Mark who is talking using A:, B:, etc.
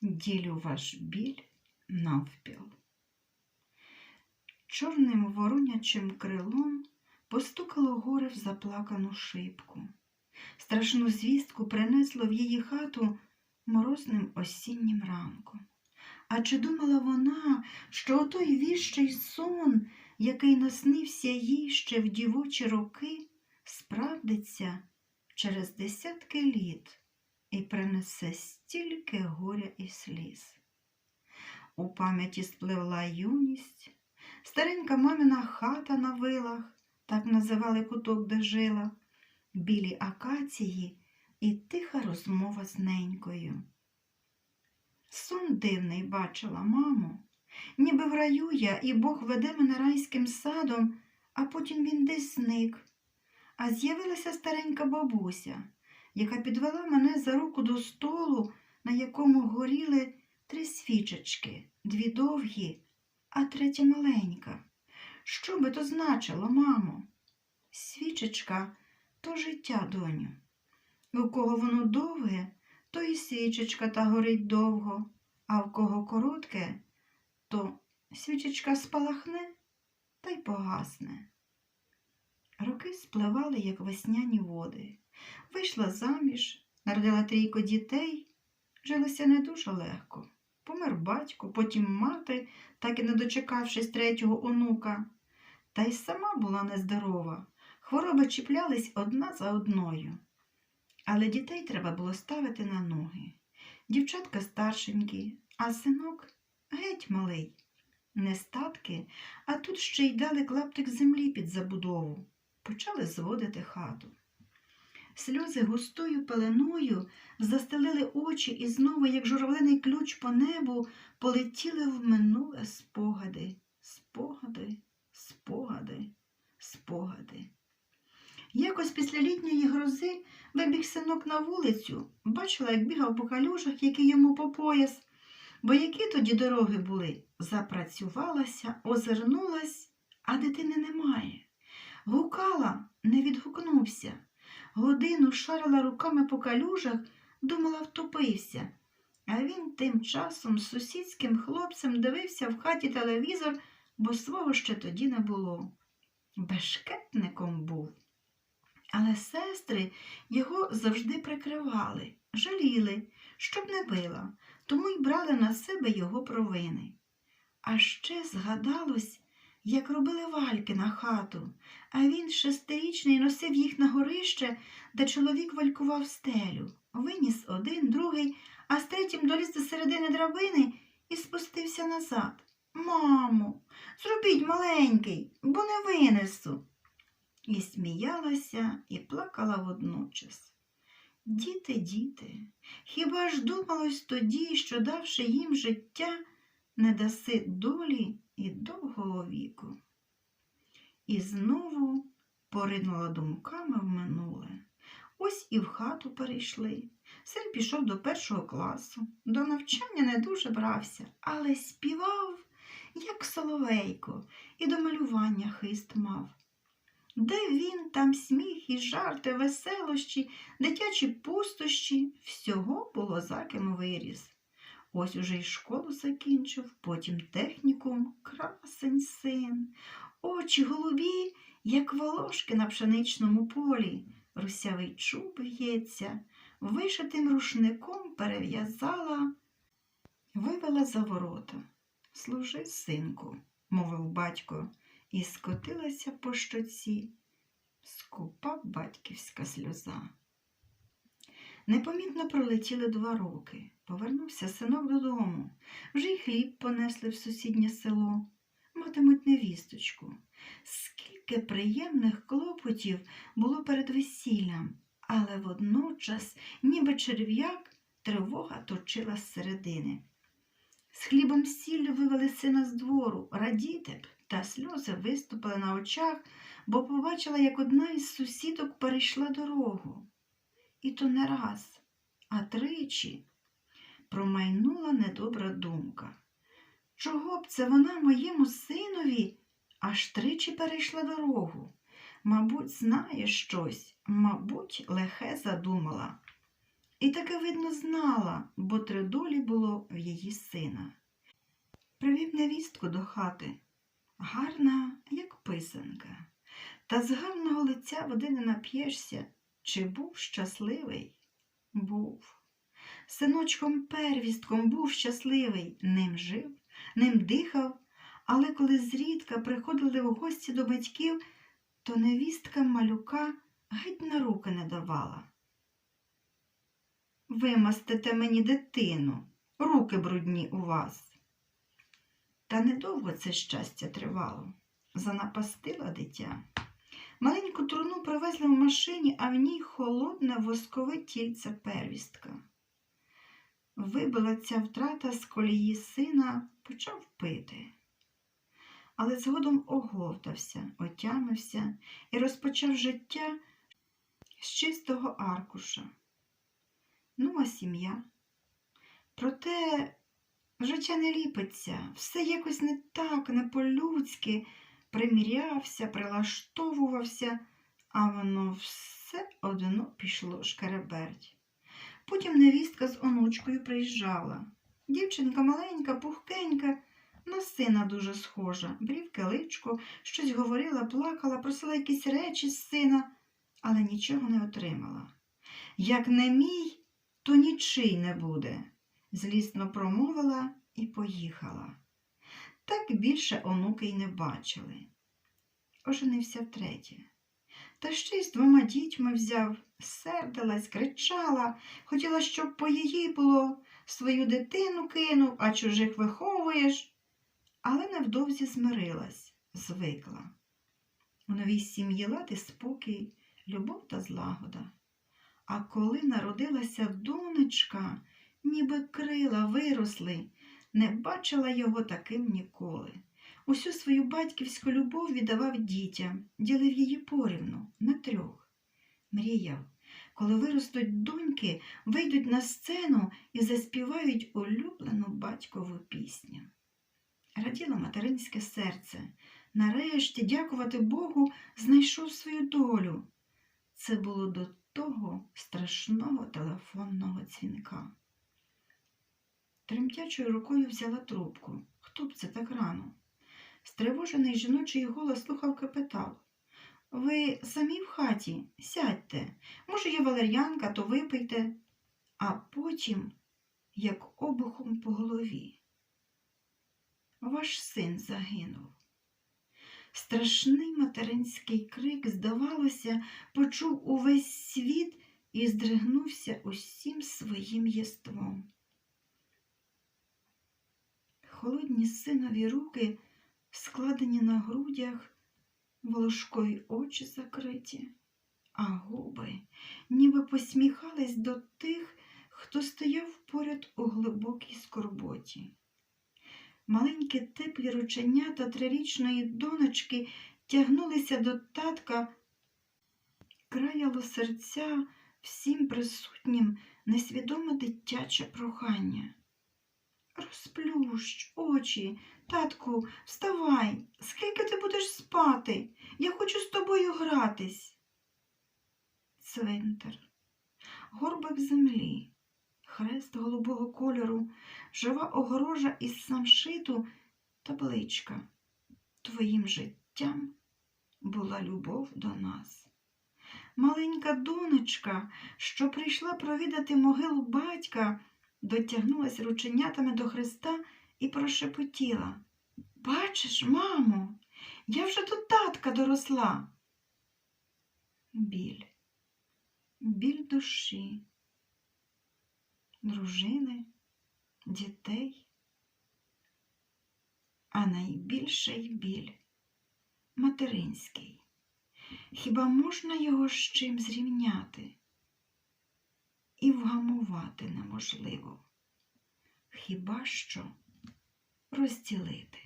A: ділю ваш біль навпіл. Чорним воронячим крилом постукало горе в заплакану шибку. Страшну звістку принесло в її хату морозним осіннім ранком. А чи думала вона, що отой віщий сон, який наснився їй ще в дівочі роки, справдиться через десятки літ і принесе стільки горя і сліз. У пам'яті спливла юність, старенька мамина хата на вилах, так називали куток, де жила, білі акації і тиха розмова з ненькою. Сон дивний бачила, мамо, ніби в раю я, і Бог веде мене райським садом, а потім він десь зник. А з'явилася старенька бабуся, яка підвела мене за руку до столу, на якому горіли три свічечки, дві довгі, а третя маленька. Що би то значило, мамо? Свічечка то життя, доню. У кого воно довге, то і свічечка та горить довго, а в кого коротке, то свічечка спалахне та й погасне. Роки спливали, як весняні води. Вийшла заміж, народила трійко дітей, жилося не дуже легко. Помер батько, потім мати, так і не дочекавшись третього онука. Та й сама була нездорова. Хвороби чіплялись одна за одною. Але дітей треба було ставити на ноги. Дівчатка старшенькі, а синок геть малий. Не статки, а тут ще й дали клаптик землі під забудову. Почали зводити хату. Сльози густою пеленою застелили очі і знову, як журавлиний ключ по небу, полетіли в минуле спогади, спогади, спогади, спогади. Якось після літньої грози вибіг синок на вулицю, бачила, як бігав по калюжах, які йому по пояс, бо які тоді дороги були. Запрацювалася, озирнулась, а дитини немає. Гукала, не відгукнувся. Годину шарила руками по калюжах, думала, втопився. А він тим часом з сусідським хлопцем дивився в хаті телевізор, бо свого ще тоді не було. Бешкетником був. Але сестри його завжди прикривали, жаліли, щоб не била, тому й брали на себе його провини. А ще згадалось, як робили вальки на хату, а він шестирічний носив їх на горище, де чоловік валькував стелю. Виніс один, другий, а з третім доліз до середини драбини і спустився назад. Мамо, зробіть маленький, бо не винесу. І сміялася, і плакала водночас. Діти, діти, хіба ж думалось тоді, що, давши їм життя, не даси долі і довгого віку? І знову поринула думками в минуле. Ось і в хату перейшли. Син пішов до першого класу, до навчання не дуже брався, але співав, як соловейко, і до малювання хист мав. Де він, там сміх і жарти, веселощі, дитячі пустощі, всього було за ким виріс. Ось уже й школу закінчив, потім технікум, красень син, очі голубі, як волошки на пшеничному полі, русявий чуб в'ється, вишитим рушником перев'язала, вивела за ворота. Служи, синку, мовив батько і скотилася по щоці. Скупа батьківська сльоза. Непомітно пролетіли два роки. Повернувся синок додому. Вже й хліб понесли в сусіднє село. Матимуть невісточку. Скільки приємних клопотів було перед весіллям, але водночас, ніби черв'як, тривога точила зсередини. З хлібом сіллю вивели сина з двору, радіти б, та сльози виступили на очах, бо побачила, як одна із сусідок перейшла дорогу. І то не раз, а тричі промайнула недобра думка. Чого б це вона моєму синові аж тричі перейшла дорогу? Мабуть, знає щось, мабуть, лихе задумала. І таки, видно, знала, бо три долі було в її сина. Привів невістку до хати, гарна, як писанка, та з гарного лиця води не нап'єшся. Чи був щасливий? Був. Синочком первістком був щасливий, ним жив, ним дихав, але коли зрідка приходили в гості до батьків, то невістка малюка геть на руки не давала. Вимастите мені дитину, руки брудні у вас. Та недовго це щастя тривало. Занапастила дитя. Маленьку труну привезли в машині, а в ній холодне воскове тільце первістка. Вибила ця втрата з колії сина, почав пити. Але згодом оговтався, отямився і розпочав життя з чистого аркуша. Ну, а сім'я. Проте життя не ліпиться, все якось не так, не по-людськи, примірявся, прилаштовувався, а воно все одно пішло шкереберть. Потім невістка з онучкою приїжджала. Дівчинка маленька, пухкенька, на сина дуже схожа, брівки личко, щось говорила, плакала, просила якісь речі з сина, але нічого не отримала. Як не мій, то нічий не буде, злісно промовила і поїхала. Так більше онуки й не бачили. Оженився втретє. Та ще й з двома дітьми взяв, сердилась, кричала, хотіла, щоб по її було, свою дитину кинув, а чужих виховуєш. Але невдовзі змирилась, звикла. У новій сім'ї лад і спокій, любов та злагода. А коли народилася донечка, ніби крила виросли, не бачила його таким ніколи. Усю свою батьківську любов віддавав дітям, ділив її порівну на трьох. Мріяв, коли виростуть доньки, вийдуть на сцену і заспівають улюблену батькову пісню. Раділо материнське серце. Нарешті, дякувати Богу, знайшов свою долю. Це було до того страшного телефонного дзвінка. Тремтячою рукою взяла трубку. Хто б це так рано? Стривожений жіночий голос слухавки питав Ви самі в хаті? Сядьте. Може, є валер'янка, то випийте, а потім, як обухом по голові. Ваш син загинув. Страшний материнський крик, здавалося, почув увесь світ і здригнувся усім своїм єством. Холодні синові руки, складені на грудях, волошкові очі закриті, а губи ніби посміхались до тих, хто стояв поряд у глибокій скорботі. Маленькі теплі рученята трирічної донечки тягнулися до татка, краяло серця всім присутнім несвідоме дитяче прохання. Розплющ очі, татку, вставай, скільки ти будеш спати? Я хочу з тобою гратись. Цвинтар, горбик землі, хрест голубого кольору, жива огорожа із самшиту, табличка. Твоїм життям була любов до нас. Маленька донечка, що прийшла провідати могилу батька, дотягнулась рученятами до Христа і прошепотіла. Бачиш, мамо, я вже до татка доросла. Біль, біль душі, дружини, дітей, а найбільший біль материнський. Хіба можна його з чим зрівняти? І вгамувати неможливо. Хіба що розділити.